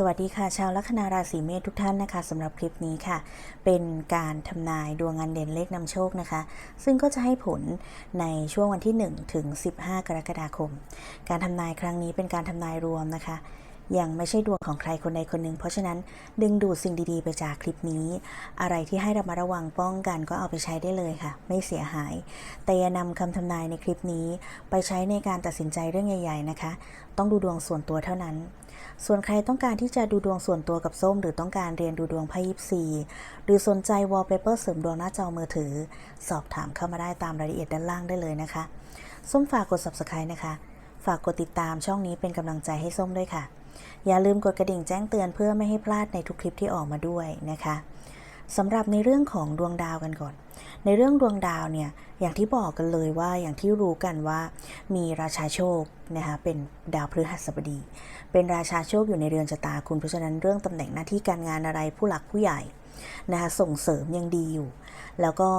สวัสดีค่ะ ชาวลัคนาราศีเมษทุกท่านนะคะสำหรับคลิปนี้ค่ะ เป็นการทำนายดวงงานเด่นเลขนำโชคนะคะ ซึ่งก็จะให้ผลในช่วงวันที่ 1 ถึง 15 กรกฎาคม การทำนายครั้งนี้เป็นการทำนายรวมนะคะ ยังไม่ใช่ดวงของใครคนใดคนหนึ่ง เพราะฉะนั้นดึงดูดสิ่งดีๆ ไปจากคลิปนี้ อะไรที่ให้ระมัดระวังป้องกันก็เอาไปใช้ได้เลยค่ะ ไม่เสียหาย แต่อย่านำคำทำนายในคลิปนี้ ไปใช้ในการตัดสินใจเรื่องใหญ่ ๆ นะคะ ต้องดูดวงส่วนตัวเท่านั้น ส่วนใครต้องการที่จะดูดวงส่วนตัวกับส้ม หรือต้องการเรียนดูดวงไพ่ยิปซีหรือสนใจวอลเปเปอร์เสริมดวงหน้าจอมือถือ สอบถามเข้ามาได้ตามรายละเอียดด้านล่างได้เลยนะคะ ส้มฝากกด subscribe นะคะ ฝากกดติดตามช่องนี้เป็นกำลังใจให้ส้มด้วยค่ะ อย่าลืมกดกระดิ่งแจ้งเตือนเพื่อไม่ให้พลาดในทุกคลิปที่ออกมาด้วยนะคะสำหรับในเรื่องของดวงดาวกันก่อน ในเรื่องดวงดาวเนี่ยอย่างที่บอกกันเลยว่าอย่างที่รู้กันว่ามีราชาโชคนะคะเป็นดาวพฤหัสบดี เป็นราชาโชคอยู่ในเรือนชะตาคุณเพราะฉะนั้นเรื่องตำแหน่งหน้าที่การงานอะไรผู้หลักผู้ใหญ่นะคะส่งเสริมยังดีอยู่ แล้วก็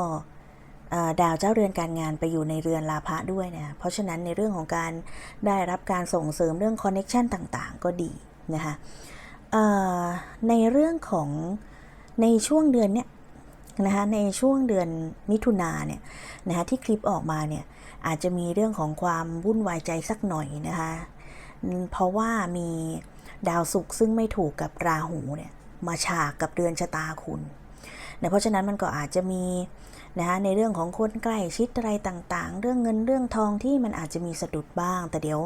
ดาวเจ้าเรือนการงานไปอยู่ในเรือนลาภะด้วยนะเพราะฉะนั้นในเรื่องของการได้รับการส่งเสริมเรื่องคอนเน็ชันต่างๆ ก็ดีนะคะในเรื่องของในช่วงเดือนเนี้ยนะคะในช่วงเดือนมิถุนาเนี่ยนะคะที่คลิปออกมาเนี่ยอาจจะมีเรื่องของความวุ่นวายใจสักหน่อยนะคะเพราะว่ามีดาวศุกร์ซึ่งไม่ถูกกับราหูเนี่ยมาฉากกับเดือนชะตาคุณนะเพราะฉะนั้นมันก็อาจจะมี นะคะในเรื่องของคนใกล้ชิดอะไรต่างๆ เรื่องเงินเรื่องทองที่มันอาจจะมีสะดุดบ้าง แต่เดี๋ยว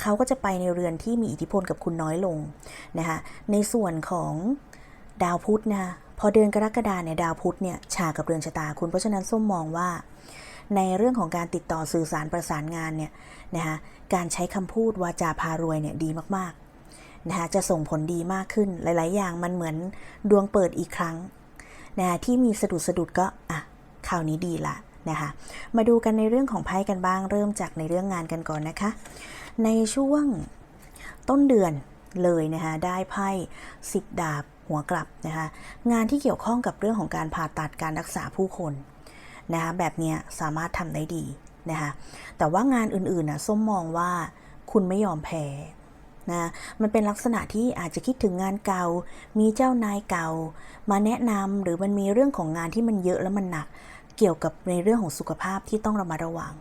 เขาก็จะไปในเรือนที่มีอิทธิพลกับคุณน้อยลงนะคะในส่วนของดาวพุธนะคะพอเดือนกรกฎาเนี่ยดาวพุธเนี่ยฉากกับเรือนชะตาคุณเพราะฉะนั้นส้มมองว่า ในเรื่องของการติดต่อสื่อสารประสานงานเนี่ยนะคะการใช้คำพูดวาจาพารวยเนี่ยดีมากๆนะคะจะส่งผลดีมากขึ้นหลาย ๆ อย่างมันเหมือนดวงเปิดอีกครั้งนะคะที่มีสะดุดสะดุดก็อะ คราวนี้ดีละนะคะมาดูกันในเรื่องของไพ่กันบ้าง เริ่มจากในเรื่องงานกันก่อนนะคะ ในช่วงต้นเดือนเลยนะคะได้ไพ่สิบดาบหัวกลับนะคะงานที่เกี่ยวข้องกับเรื่องของการผ่าตัดการรักษาผู้คนนะคะแบบเนี้ยสามารถทำได้ดีนะคะแต่ว่างานอื่นๆนะส้มมองว่าคุณไม่ยอมแพ้นะมันเป็นลักษณะที่อาจจะคิดถึงงานเก่า มีเจ้านายเก่า มาแนะนำหรือมันมีเรื่องของงานที่มันเยอะแล้วมันหนัก เกี่ยวกับในเรื่องของสุขภาพที่ต้องระมัดระวัง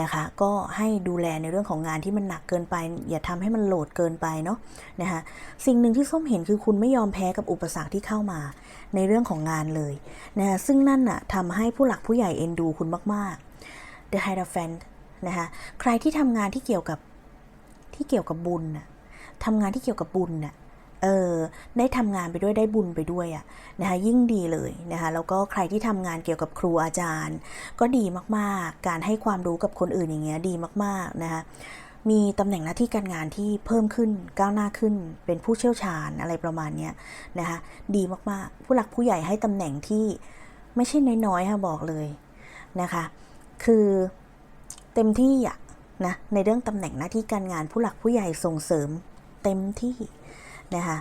นะคะ ก็ให้ดูแลในเรื่องของงานที่มันหนักเกินไป อย่าทำให้มันโหลดเกินไปเนาะนะคะสิ่งหนึ่งที่ส้มเห็นคือคุณไม่ยอมแพ้กับอุปสรรคที่เข้ามาในเรื่องของงานเลยนะคะซึ่งนั่นน่ะทำให้ผู้หลักผู้ใหญ่เอ็นดูคุณมากๆ The Hierophant นะคะใครที่ทำงานที่เกี่ยวกับที่เกี่ยวกับบุญน่ะทำงานที่เกี่ยวกับบุญน่ะ เออได้ทำงานไปด้วยได้บุญไปด้วยอะนะคะยิ่งดีเลยนะคะแล้วก็ใครที่ทำงานเกี่ยวกับครูอาจารย์ ก็ดีมากๆ การให้ความรู้กับคนอื่นอย่างเงี้ยดีมากๆนะคะมีตำแหน่งหน้าที่การงานที่เพิ่มขึ้นก้าวหน้าขึ้น เป็นผู้เชี่ยวชาญอะไรประมาณเนี้ยนะคะดีมากๆ ผู้หลักผู้ใหญ่ให้ตำแหน่งที่ไม่ใช่น้อยๆค่ะบอกเลยนะคะ คือเต็มที่อะนะในเรื่องตำแหน่งหน้าที่การงานผู้หลักผู้ใหญ่ส่งเสริมเต็มที่ นะคะ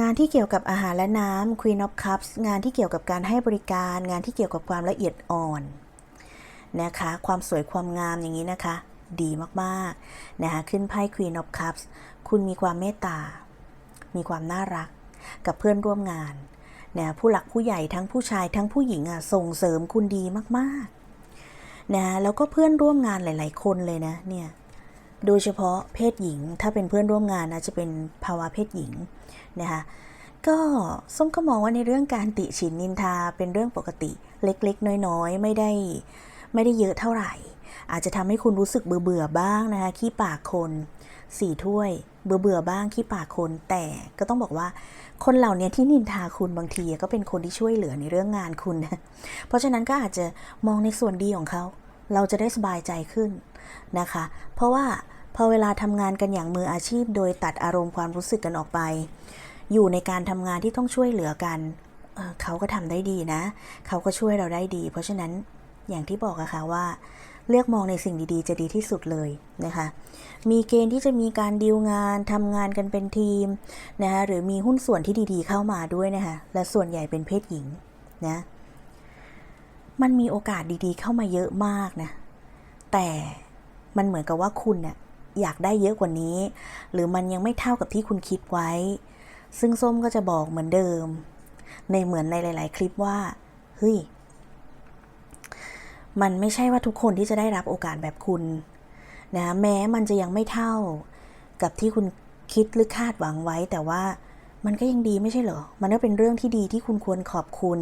งานที่เกี่ยวกับอาหารและน้ำ Queen of Cups งานที่เกี่ยวกับการให้บริการ งานที่เกี่ยวกับความละเอียดอ่อนนะคะ ความสวยความงามอย่างนี้นะคะ ดีมากๆนะคะขึ้นไพ่ Queen of Cups คุณมีความเมตตา มีความน่ารักกับเพื่อนร่วมงานนะผู้หลักผู้ใหญ่ทั้งผู้ชายทั้งผู้หญิงอะส่งเสริมคุณดีมากๆนะแล้วก็เพื่อนร่วมงานหลาย ๆ คนเลยนะเนี่ย โดยเฉพาะเพศหญิง ถ้าเป็นเพื่อนร่วมงานนะจะเป็นภาวะเพศหญิงนะคะก็ส้มก็มองว่าในเรื่องการติฉินนินทาเป็นเรื่องปกติเล็กๆ น้อยๆ ไม่ได้ไม่ได้เยอะเท่าไหร่ อาจจะทำให้คุณรู้สึกเบื่อเบื่อๆบ้างนะคะขี้ปากคนสี่ถ้วย เบื่อเบื่อๆบ้างขี้ปากคน แต่ก็ต้องบอกว่าคนเหล่านี้ที่นินทาคุณบางทีก็เป็นคนที่ช่วยเหลือในเรื่องงานคุณนะเพราะฉะนั้นก็อาจจะมองในส่วนดีของเขา เราจะได้สบายใจขึ้นนะคะ เพราะว่า พอเวลาทำงานกันอย่างมืออาชีพ โดยตัดอารมณ์ความรู้สึกกันออกไป อยู่ในการทำงานที่ต้องช่วยเหลือกันเเขาก็ทำได้ดีนะ เขาก็ช่วยเราได้ดี เพราะฉะนั้นอย่างที่บอกอะค่ะว่า เลือกมองในสิ่งดีๆ จะดีที่สุดเลยนะคะ มีเกณฑ์ที่จะมีการดีลงานทำงานกันเป็นทีมนะคะหรือมีหุ้นส่วนที่ดีๆ เข้ามาด้วยนะคะ และส่วนใหญ่เป็นเพศหญิงนะมันมีโอกาสดีๆ เข้ามาเยอะมากนะ แต่มันเหมือนกับว่าคุณเนี่ย อยากได้เยอะกว่านี้ หรือมันยังไม่เท่ากับที่คุณคิดไว้ ซึ่งส้มก็จะบอกเหมือนเดิม ในเหมือนในหลาย ๆ คลิปว่าเฮ้ยมันไม่ใช่ว่าทุกคนที่จะได้รับโอกาสแบบคุณนะแม้มันจะยังไม่เท่ากับที่คุณคิดหรือคาดหวังไว้ แต่ว่ามันก็ยังดีไม่ใช่เหรอ มันก็เป็นเรื่องที่ดีที่คุณควรขอบคุณ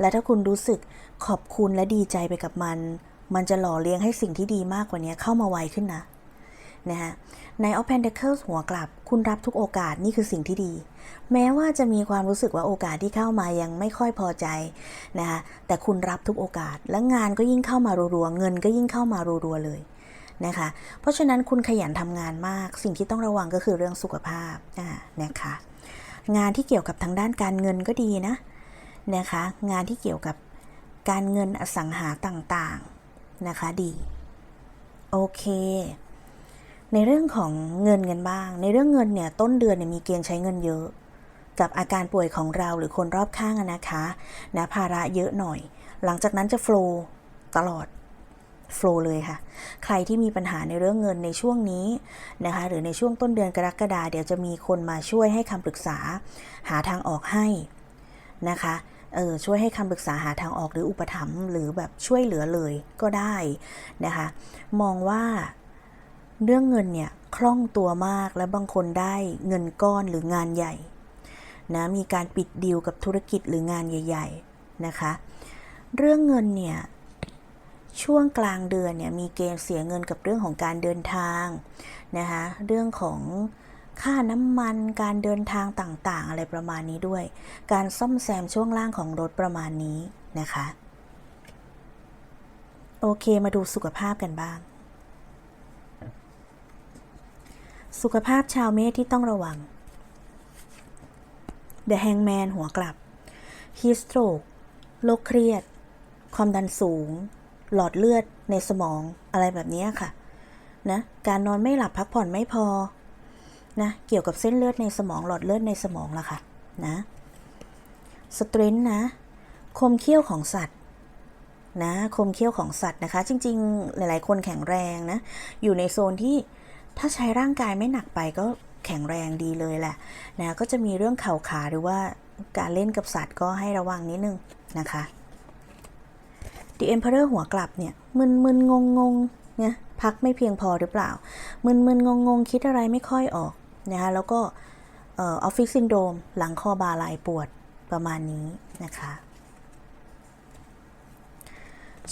และถ้าคุณรู้สึกขอบคุณและดีใจไปกับมัน มันจะหล่อเลี้ยงให้สิ่งที่ดีมากกว่านี้เข้ามาไวขึ้นนะ นะฮะใน o p e n d a c l e s หัวกลับ คุณรับทุกโอกาสนี่คือสิ่งที่ดี แม้ว่าจะมีความรู้สึกว่าโอกาสที่เข้ามายังไม่ค่อยพอใจนะคะแต่คุณรับทุกโอกาส และงานก็ยิ่งเข้ามารัวๆเงินก็ยิ่งเข้ามารัวๆเลยนะคะ เพราะฉะนั้นคุณขยันทำงานมาก สิ่งที่ต้องระวังก็คือเรื่องสุขภาพนะคะ งานที่เกี่ยวกับทางด้านการเงินก็ดีนะนะคะ งานที่เกี่ยวกับการเงินอสังหาต่างๆนะคะดี โอเค ในเรื่องของเงินกันบ้าง ในเรื่องเงินเนี่ยต้นเดือนเนี่ยมีเกณฑ์ใช้เงินเยอะ กับอาการป่วยของเราหรือคนรอบข้างนะคะนะภาระเยอะหน่อย หลังจากนั้นจะโฟล์ตลอดโฟล์เลยค่ะ ใครที่มีปัญหาในเรื่องเงินในช่วงนี้นะคะ หรือในช่วงต้นเดือนกรกฎาเดี๋ยวจะมีคนมาช่วยให้คำปรึกษา หาทางออกให้นะคะเออช่วยให้คำปรึกษาหาทางออกหรืออุปถัมภ์หรือแบบช่วยเหลือเลยก็ได้นะคะ มองว่า เรื่องเงินเนี่ยคล่องตัวมากและบางคนได้เงินก้อนหรืองานใหญ่นะมีการปิดดีลกับธุรกิจหรืองานใหญ่ ๆนะคะ เรื่องเงินเนี่ยช่วงกลางเดือนเนี่ยมีเกณฑ์เสียเงินกับเรื่องของการเดินทางนะคะเรื่องของค่าน้ำมันการเดินทางต่างๆ อะไรประมาณนี้ด้วย การซ่อมแซมช่วงล่างของรถประมาณนี้นะคะ โอเคมาดูสุขภาพกันบ้าง สุขภาพชาวเมษที่ต้องระวัง The Hangman หัวกลับ Heat Stroke โรคเครียด ความดันสูง หลอดเลือดในสมองอะไรแบบนี้ค่ะ นะ การนอนไม่หลับพักผ่อนไม่พอ นะ เกี่ยวกับเส้นเลือดในสมองหลอดเลือดในสมองละค่ะ นะ สเตรนนะ คมเขี้ยวของสัตว์นะ คมเขี้ยวของสัตว์นะคะ จริง ๆ หลาย ๆ คนแข็งแรงนะ อยู่ในโซนที่ ถ้าใช้ร่างกายไม่หนักไปก็แข็งแรงดีเลยแหละนะก็จะมีเรื่องเข่าขาหรือว่าการเล่นกับสัตว์ก็ให้ระวังนิดนึงนะคะ The Emperor หัวกลับเนี่ยมึนมึนงงงงเนี่ยพักไม่เพียงพอหรือเปล่า มึนมึนงงงงคิดอะไรไม่ค่อยออกนะคะแล้วก็ออฟฟิศซินโดรมหลังคอบาไหลปวดประมาณนี้นะคะ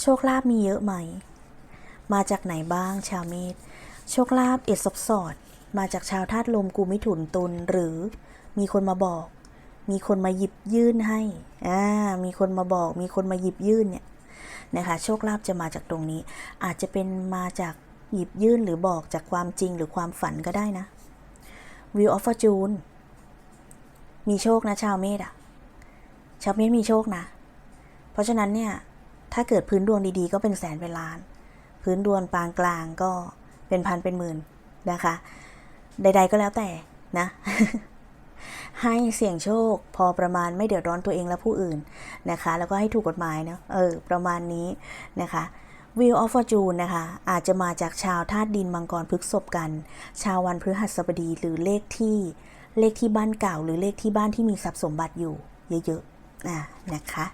โชคลาภมีเยอะไหม มาจากไหนบ้างชาวเมษ โชคลาภเอ็ดซบสอด มาจากชาวธาตุลมกูมิถุนตุลหรือมีคนมาบอก มีคนมาหยิบยื่นให้อ่ามีคนมาบอก มีคนมาหยิบยื่นเนี่ยนะคะโชคลาภจะมาจากตรงนี้ อาจจะเป็นมาจากหยิบยื่นหรือบอกจากความจริงหรือความฝันก็ได้นะ View of Fortune มีโชคนะชาวเมษอะชาวเมษมีโชคนะ เพราะฉะนั้นเนี่ย ถ้าเกิดพื้นดวงดีๆ ก็เป็นแสนเป็นล้าน พื้นดวงปานกลางก็ เป็นพันเป็นหมื่นนะคะ ใด ๆ ก็แล้วแต่นะ ให้เสี่ยงโชคพอประมาณไม่เดือดร้อนตัวเองและผู้อื่นนะคะ แล้วก็ให้ถูกกฎหมายเนาะเออ ประมาณนี้นะคะ Wheel of Fortune นะคะ อาจจะมาจากชาวธาตุดินมังกรพฤกษบกัน ชาววันพฤหัสบดีหรือเลขที่เลขที่บ้านเก่า หรือเลขที่บ้านที่มีทรัพย์สมบัติอยู่ เยอะๆอะนะคะ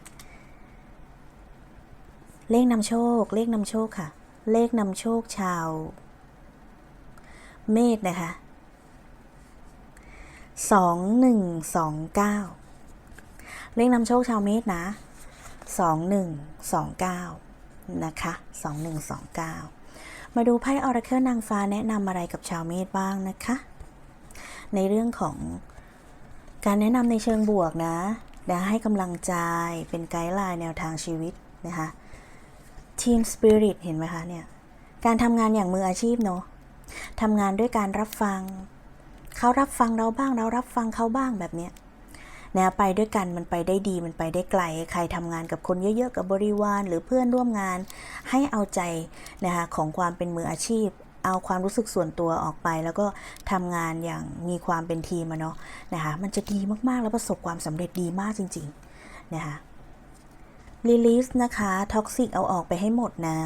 เลขนำโชค เลขนำโชคค่ะ เลขนำโชคชาว เมษนะคะสองหนึ่งสองเก้าเลขนำโชคชาวเมษนะสองหนึ่งสองเก้านะคะสองหนึ่งสองเก้ามาดูไพ่ออราเคิลนางฟ้าแนะนำอะไรกับชาวเมษบ้างนะคะ ในเรื่องของการแนะนำในเชิงบวกนะและให้กำลังใจเป็นไกด์ไลน์แนวทางชีวิตนะคะทีมสปิริตเห็นไหมคะเนี่ย การทำงานอย่างมืออาชีพเนาะ ทำงานด้วยการรับฟัง เขารับฟังเราบ้างเรารับฟังเขาบ้างแบบเนี้ยนะไปด้วยกันมันไปได้ดีมันไปได้ไกล ใครทำงานกับคนเยอะๆ กับบริวาร หรือเพื่อนร่วมงาน ให้เอาใจนะคะของความเป็นมืออาชีพ เอาความรู้สึกส่วนตัวออกไป แล้วก็ทำงานอย่างมีความเป็นทีมอะเนาะนะคะมันจะดีมากๆแล้วประสบความสำเร็จดีมากจริงๆนะคะ รีลิสนะคะท็อกซิกเอาออกไปให้หมดนะ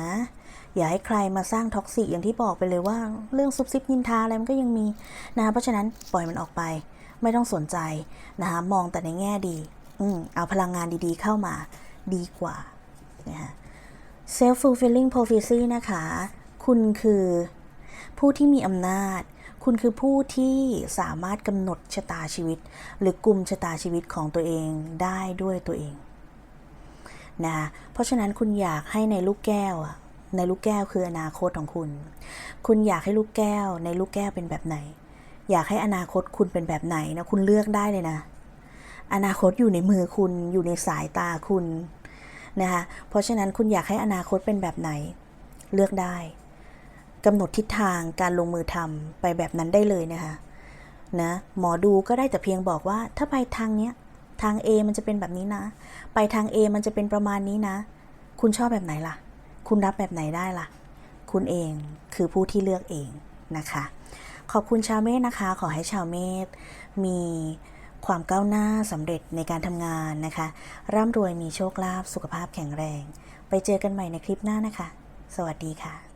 อย่าให้ใครมาสร้างท็อกซิกอย่างที่บอกไปเลยว่าเรื่องซุบซิบนินทาอะไรมันก็ยังมีนะคะเพราะฉะนั้นปล่อยมันออกไป ไม่ต้องสนใจนะคะมองแต่ในแง่ดีอืมเอาพลังงานดีๆเข้ามาดีกว่านะคะ self fulfilling prophecy นะคะ คุณคือผู้ที่มีอำนาจ คุณคือผู้ที่สามารถกำหนดชะตาชีวิต หรือกลุ่มชะตาชีวิตของตัวเองได้ด้วยตัวเอง นะเพราะฉะนั้นคุณอยากให้ในลูกแก้วอะในลูกแก้วคืออนาคตของคุณ คุณอยากให้ลูกแก้ว ในลูกแก้วเป็นแบบไหน อยากให้อนาคตคุณเป็นแบบไหนนะคุณเลือกได้เลยนะ อนาคตอยู่ในมือคุณอยู่ในสายตาคุณนะคะเพราะฉะนั้นคุณอยากให้อนาคตเป็นแบบไหน เลือกได้กำหนดทิศทางการลงมือทำไปแบบนั้นได้เลยนะคะนะหมอดูก็ได้แต่เพียงบอกว่าถ้าไปทางเนี้ย ทาง A มันจะเป็นแบบนี้นะ ไปทาง A มันจะเป็นประมาณนี้นะ คุณชอบแบบไหนล่ะ คุณรับแบบไหนได้ล่ะ คุณเองคือผู้ที่เลือกเองนะคะ ขอบคุณชาวเมษนะคะ ขอให้ชาวเมษมีความก้าวหน้าสำเร็จในการทำงานนะคะ ร่ำรวยมีโชคลาภสุขภาพแข็งแรง ไปเจอกันใหม่ในคลิปหน้านะคะ สวัสดีค่ะ